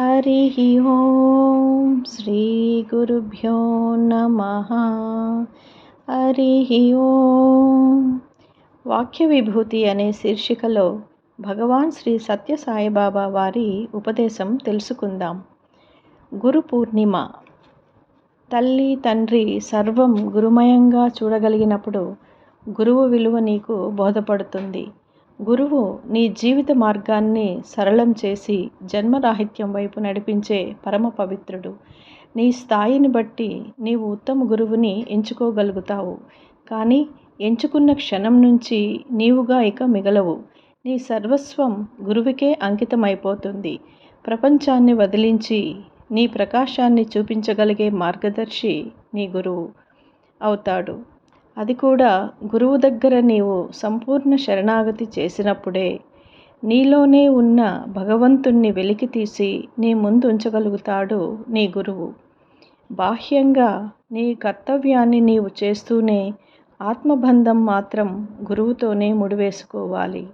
హరి ఓం శ్రీ గురుభ్యో నమ హరి ఓం వాక్య విభూతి అనే శీర్షికలో భగవాన్ శ్రీ సత్య సాయిబాబా వారి ఉపదేశం తెలుసుకుందాం. గురు పూర్ణిమ. తల్లి తండ్రి సర్వం గురుమయంగా చూడగలిగినప్పుడు గురువు విలువ నీకు బోధపడుతుంది. గురువు నీ జీవిత మార్గాన్ని సరళం చేసి జన్మరాహిత్యం వైపు నడిపించే పరమ పవిత్రుడు. నీ స్థాయిని బట్టి నీవు ఉత్తమ గురువుని ఎంచుకోగలుగుతావు. కానీ ఎంచుకున్న క్షణం నుంచి నీవుగా ఇక మిగలవు. నీ సర్వస్వం గురువుకే అంకితమైపోతుంది. ప్రపంచాన్ని వదిలించి నీ ప్రకాశాన్ని చూపించగలిగే మార్గదర్శి నీ గురువు అవుతాడు. అది కూడా గురువు దగ్గర నీవు సంపూర్ణ శరణాగతి చేసినప్పుడే నీలోనే ఉన్న భగవంతుణ్ణి వెలికి తీసి నీ ముందు ఉంచగలుగుతాడు నీ గురువు. బాహ్యంగా నీ కర్తవ్యాన్ని నీవు చేస్తూనే ఆత్మబంధం మాత్రం గురువుతోనే ముడివేసుకోవాలి.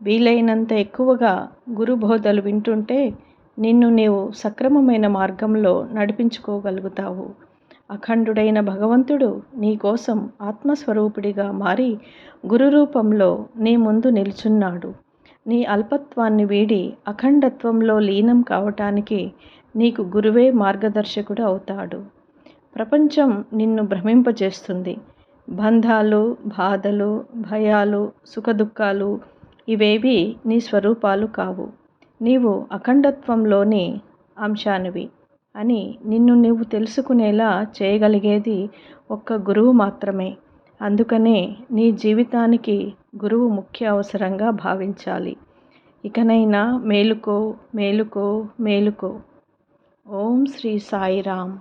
వీలైనంత ఎక్కువగా గురుబోధలు వింటుంటే నిన్ను నీవు సక్రమమైన మార్గంలో నడిపించుకోగలుగుతావు. అఖండుడైన భగవంతుడు నీ కోసం ఆత్మస్వరూపుడిగా మారి గురురూపంలో నీ ముందు నిల్చున్నాడు. నీ అల్పత్వాన్ని వీడి అఖండత్వంలో లీనం కావటానికి నీకు గురువే మార్గదర్శకుడు అవుతాడు. ప్రపంచం నిన్ను భ్రమింపజేస్తుంది. బంధాలు బాధలు భయాలు సుఖదుఖాలు ఇవేవి నీ స్వరూపాలు కావు. నీవు అఖండత్వంలోని అంశానివి. అని నిన్ను నువ్వు తెలుసుకునేలా చేయగలిగేది ఒక్క గురువు మాత్రమే. అందుకనే నీ జీవితానికి గురువు ముఖ్య అవసరంగా భావించాలి. ఇకనైనా మేలుకో మేలుకో మేలుకో. ఓం శ్రీ సాయిరామ్.